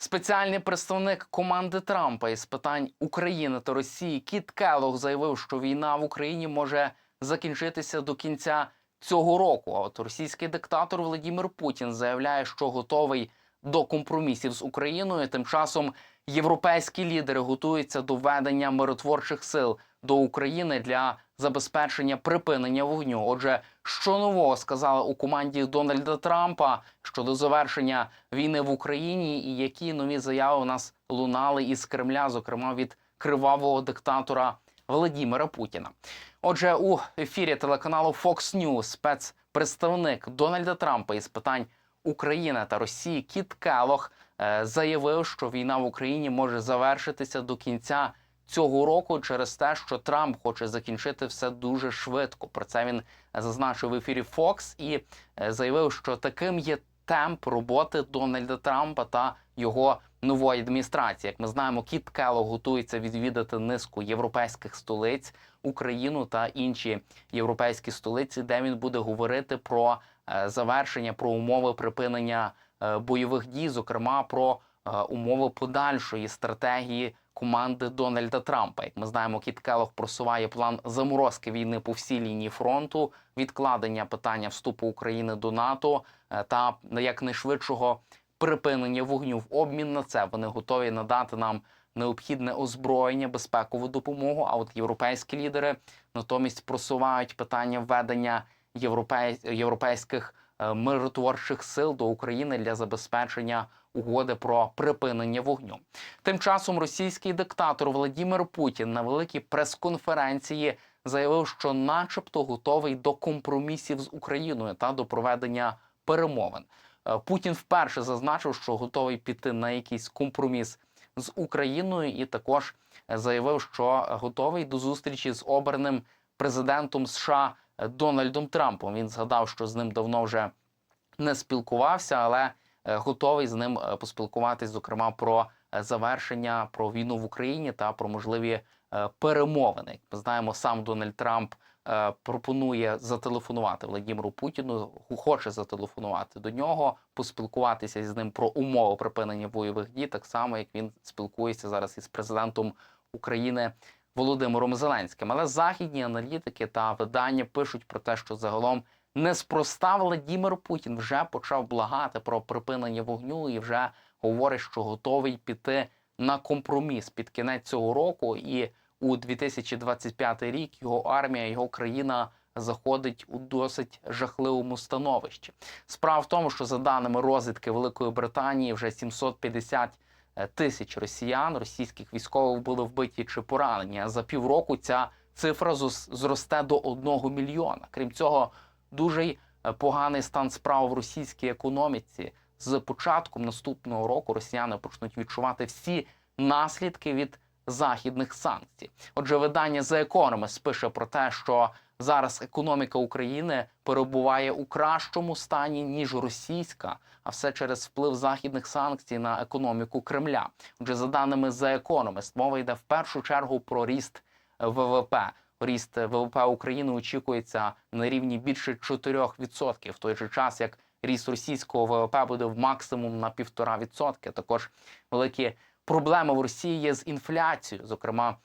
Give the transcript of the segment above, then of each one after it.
Спеціальний представник команди Трампа із питань України та Росії Кіт Келлог заявив, що війна в Україні може закінчитися до кінця цього року. А от російський диктатор Володимир Путін заявляє, що готовий до компромісів з Україною. Тим часом європейські лідери готуються до ведення миротворчих сил до України для забезпечення припинення вогню. Отже, що нового сказали у команді Дональда Трампа щодо завершення війни в Україні, і які нові заяви у нас лунали із Кремля, зокрема від кривавого диктатора Володимира Путіна. Отже, у ефірі телеканалу Fox News спецпредставник Дональда Трампа із питань України та Росії Кіт Келлог е, заявив, що війна в Україні може завершитися до кінця цього року через те, що Трамп хоче закінчити все дуже швидко. Про це він зазначив в ефірі Fox і е, заявив, що таким є темп роботи Дональда Трампа та його нової адміністрації. Як ми знаємо, Кіт Келлог готується відвідати низку європейських столиць, Україну та інші європейські столиці, де він буде говорити про е, завершення, про умови припинення е, бойових дій, зокрема про умови подальшої стратегії команди Дональда Трампа. Як ми знаємо, Кіт Келлог просуває план заморозки війни по всій лінії фронту, відкладення питання вступу України до НАТО е, та якнайшвидшого припинення вогню. В обмін на це вони готові надати нам необхідне озброєння, безпекову допомогу. А от європейські лідери натомість просувають питання введення європей... європейських е, миротворчих сил до України для забезпечення угоди про припинення вогню. Тим часом російський диктатор Владимир Путін на великій прес-конференції заявив, що, начебто, готовий до компромісів з Україною та до проведення перемовин. Е, Путін вперше зазначив, що готовий піти на якийсь компроміс з Україною, і також заявив, що готовий до зустрічі з обраним президентом США Дональдом Трампом. Він згадав, що з ним давно вже не спілкувався, але готовий з ним е, поспілкуватись, зокрема про е, завершення про війну в Україні та про можливі е, перемовини. Ми знаємо, сам Дональд Трамп е, пропонує зателефонувати Владимиру Путіну, хоче зателефонувати до нього, поспілкуватися з ним про умови припинення бойових дій, так само як він спілкується зараз із президентом України. Володимиром Зеленським, але західні аналітики та видання пишуть про те, що загалом неспроста Владимир Путін вже почав благати про припинення вогню і вже говорить, що готовий піти на компроміс під кінець цього року. І у 2025 рік його армія, його країна заходить у досить жахливому становищі. Справа в тому, що за даними розвідки Великої Британії, вже 750 тисяч росіян, російських військових були вбиті чи поранені. А за півроку ця цифра зросте до 1 мільйона. Крім цього, дуже е, поганий стан справ в російській економіці. З початком наступного року росіяни почнуть відчувати всі наслідки від західних санкцій. Отже, видання The Economist пише про те, що зараз економіка України перебуває у кращому стані ніж російська, а все через вплив західних санкцій на економіку Кремля. Отже, за даними The Economist, мова йде в першу чергу про ріст ВВП. Ріст ВВП України очікується на рівні більше 4%, в той же час як ріст російського ВВП буде в максимум на 1,5%. Також великі проблеми в Росії є з інфляцією. Зокрема,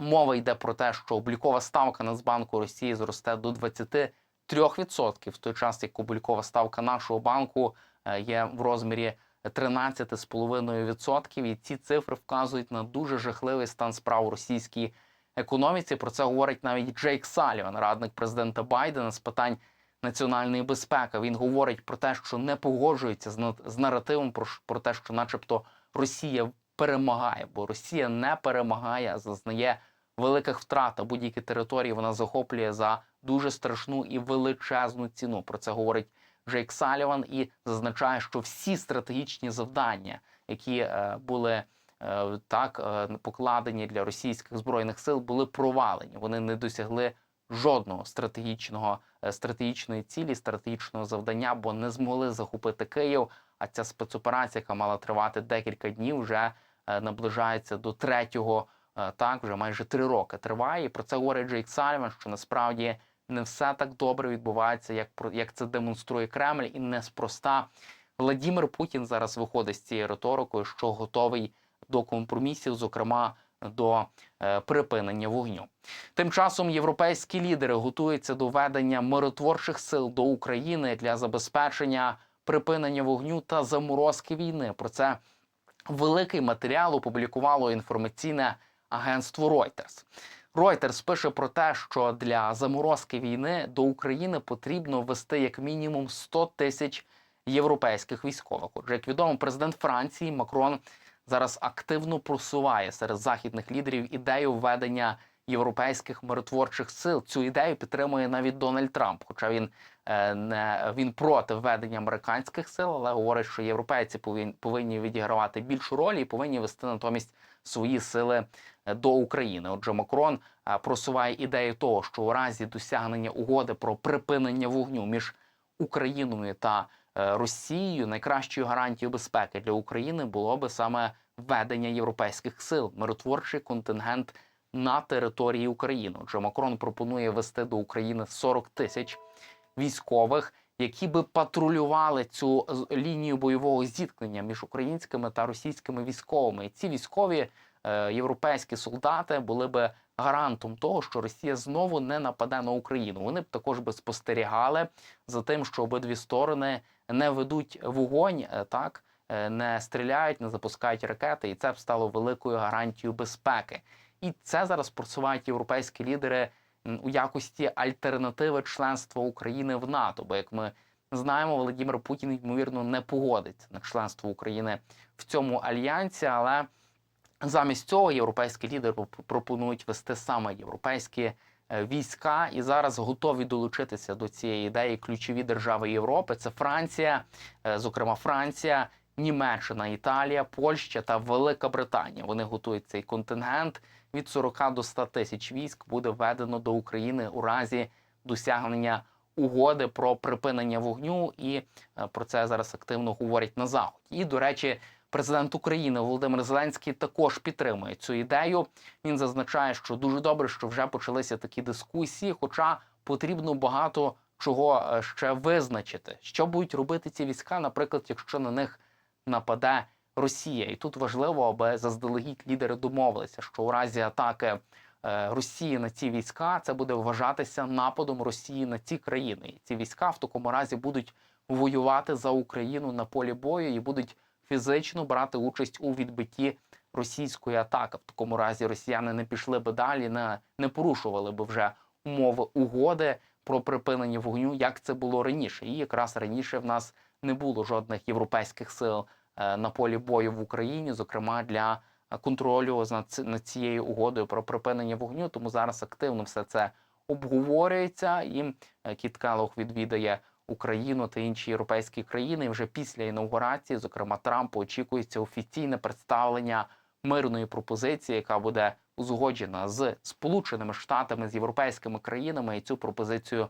мова йде про те, що облікова ставка Нацбанку Росії зросте до 23%, в той час як облікова ставка нашого банку е, є в розмірі 13,5%. І ці цифри вказують на дуже жахливий стан справ у російській економіці. Про це говорить навіть Джейк Саліван, радник президента Байдена з питань національної безпеки. Він говорить про те, що не погоджується з з наративом про, про те, що, начебто, Росія перемагає, бо Росія не перемагає, а зазнає великих втрат. Будь-які території вона захоплює за дуже страшну і величезну ціну. Про це говорить Джейк Саліван і зазначає, що всі стратегічні завдання, які е, були так е, покладені для російських збройних сил, були провалені. Вони не досягли жодного стратегічного е, стратегічної цілі, стратегічного завдання, бо не змогли захопити Київ. А ця спецоперація, яка мала тривати декілька днів, вже е, наближається до третього. е, Так, вже майже три роки триває. І про це говорить Джейк Сальван, що насправді не все так добре відбувається, як як це демонструє Кремль, і неспроста Владімір Путін зараз виходить з цією риторикою, що готовий до компромісів, зокрема до е, припинення вогню. Тим часом європейські лідери готуються до ведення миротворчих сил до України для забезпечення припинення вогню та заморозки війни. Про це великий матеріал опублікувало інформаційне агентство Reuters. Reuters пише про те, що для заморозки війни до України потрібно ввести як мінімум 100 тисяч європейських військових. Отже, як відомо, президент Франції Макрон зараз активно просуває серед західних лідерів ідею введення європейських миротворчих сил. Цю ідею підтримує навіть Дональд Трамп, хоча він е, не він проти введення американських сил, але говорить, що європейці повинні, відігравати більшу роль і повинні вести натомість свої сили е, до України. Отже, Макрон е, просуває ідею того, що у разі досягнення угоди про припинення вогню між Україною та Росією найкращою гарантією безпеки для України було би саме введення європейських сил, миротворчий контингент на території України. Отже, Макрон пропонує вести до України 40 тисяч військових, які би патрулювали цю лінію бойового зіткнення між українськими та російськими військовими. І ці військові е, європейські солдати були би гарантом того, що Росія знову не нападе на Україну. Вони б також би спостерігали за тим, що обидві сторони не ведуть вогонь, е, так е, не стріляють, не запускають ракети, і це б стало великою гарантією безпеки. І це зараз просувають європейські лідери у якості альтернативи членства України в НАТО. Бо як ми знаємо, Володимир Путін ймовірно не погодиться на членство України в цьому альянсі, але замість цього європейські лідери пропонують вести саме європейські е, війська і зараз готові долучитися до цієї ідеї ключові держави Європи. Це Франція, е, зокрема Франція, Німеччина, Італія, Польща та Велика Британія. Вони готують цей контингент від 40 до 100 тисяч військ буде введено до України у разі досягнення угоди про припинення вогню, і е, про це зараз активно говорять на заході. І до речі, президент України Володимир Зеленський також підтримує цю ідею. Він зазначає, що дуже добре, що вже почалися такі дискусії, хоча потрібно багато чого е, ще визначити, що будуть робити ці війська, наприклад, якщо на них нападе Росія, і тут важливо, аби заздалегідь лідери домовилися, що у разі атаки е, Росії на ці війська це буде вважатися нападом Росії на ці країни. І ці війська в такому разі будуть воювати за Україну на полі бою і будуть фізично брати участь у відбитті російської атаки. В такому разі росіяни не пішли би далі, не, не порушували би вже умови угоди про припинення вогню, як це було раніше. І якраз раніше в нас не було жодних європейських сил е, на полі бою в Україні, зокрема для контролю над цією угодою про припинення вогню. Тому зараз активно все це обговорюється. І е, Кіт Келлог відвідає Україну та інші європейські країни. І вже після інаугурації, зокрема Трампу, очікується офіційне представлення мирної пропозиції, яка буде узгоджена з Сполученими Штатами з європейськими країнами. І цю пропозицію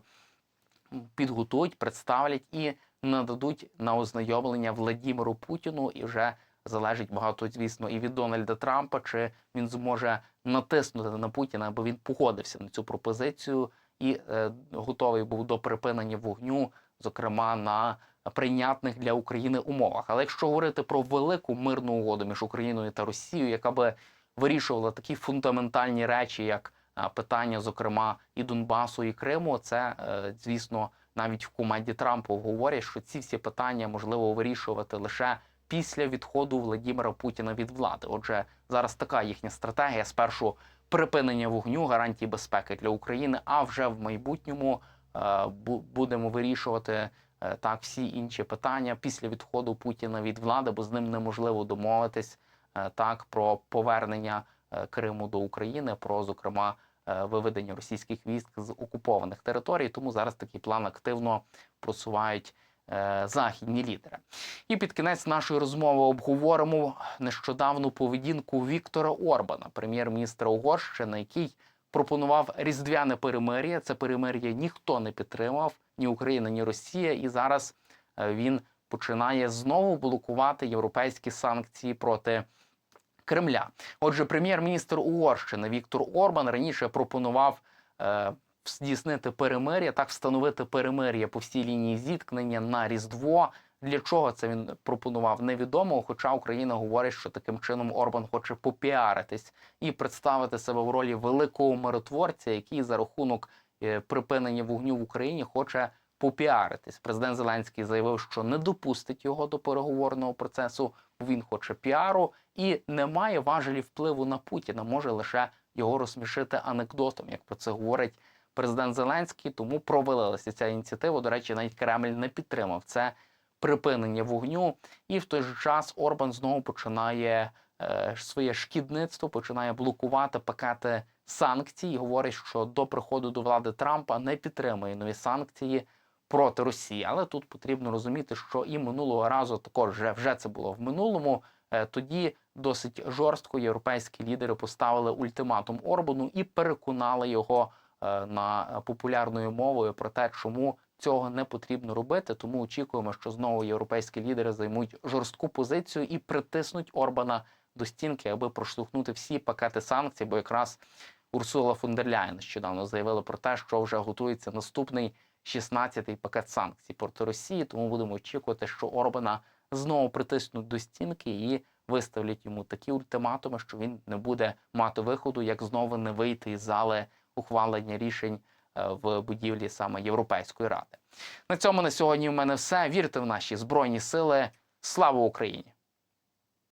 підготують, представлять і нададуть на ознайомлення Владіміру Путіну. І вже залежить багато, звісно, і від Дональда Трампа, чи він зможе натиснути на Путіна, аби він погодився на цю пропозицію і е, готовий був до припинення вогню, зокрема на прийнятних для України умовах. Але якщо говорити про велику мирну угоду між Україною та Росією, яка би вирішувала такі фундаментальні речі, як питання, зокрема, і Донбасу, і Криму, це е, звісно навіть в команді Трампа говорять, що ці всі питання можливо вирішувати лише після відходу Владімира Путіна від влади. Отже, зараз така їхня стратегія: спершу припинення вогню, гарантії безпеки для України, а вже в майбутньому бу- будемо вирішувати е, так всі інші питання після відходу Путіна від влади, бо з ним неможливо домовитись е, так про повернення е, Криму до України, про зокрема е, виведення російських військ з окупованих територій. Тому зараз такий план активно просувають е, західні лідери. І під кінець нашої розмови обговоримо нещодавну поведінку Віктора Орбана, прем'єр-міністра Угорщини, який пропонував різдвяне перемир'я. Це перемир'я ніхто не підтримав, ні Україна, ні Росія. І зараз е, він починає знову блокувати європейські санкції проти Кремля. Отже, прем'єр-міністр Угорщини Віктор Орбан раніше пропонував е, здійснити перемир'я, так встановити перемир'я по всій лінії зіткнення на Різдво Для чого це він пропонував, невідомо. Хоча Україна говорить, що таким чином Орбан хоче попіаритись і представити себе в ролі великого миротворця, який за рахунок е, припинення вогню в Україні хоче попіаритись. Президент Зеленський заявив, що не допустить його до переговорного процесу. Він хоче піару і не має важелі впливу на Путіна. Може лише його розсмішити анекдотом, як про це говорить президент Зеленський. Тому провалилася ця ініціатива. До речі, навіть Кремль не підтримав це припинення вогню. І в той же час Орбан знову починає е, своє шкідництво, починає блокувати пакети санкцій. і Говорить, що до приходу до влади Трампа не підтримує нові санкції проти Росії. Але тут потрібно розуміти, що і минулого разу також вже, вже це було в минулому. Е, Тоді досить жорстко європейські лідери поставили ультиматум Орбану і переконали його е, на популярною мовою про те, чому цього не потрібно робити. Тому очікуємо, що знову європейські лідери займуть жорстку позицію і притиснуть Орбана до стінки, аби проштовхнути всі пакети санкцій. Бо якраз Урсула фон дер Ляєн нещодавно заявила про те, що вже готується наступний 16-й пакет санкцій проти Росії. Тому будемо очікувати, що Орбана знову притиснуть до стінки і виставлять йому такі ультиматуми, що він не буде мати виходу, як знову не вийти із зали ухвалення рішень в будівлі саме Європейської ради. На цьому на сьогодні в мене все. Вірте в наші збройні сили. Слава Україні!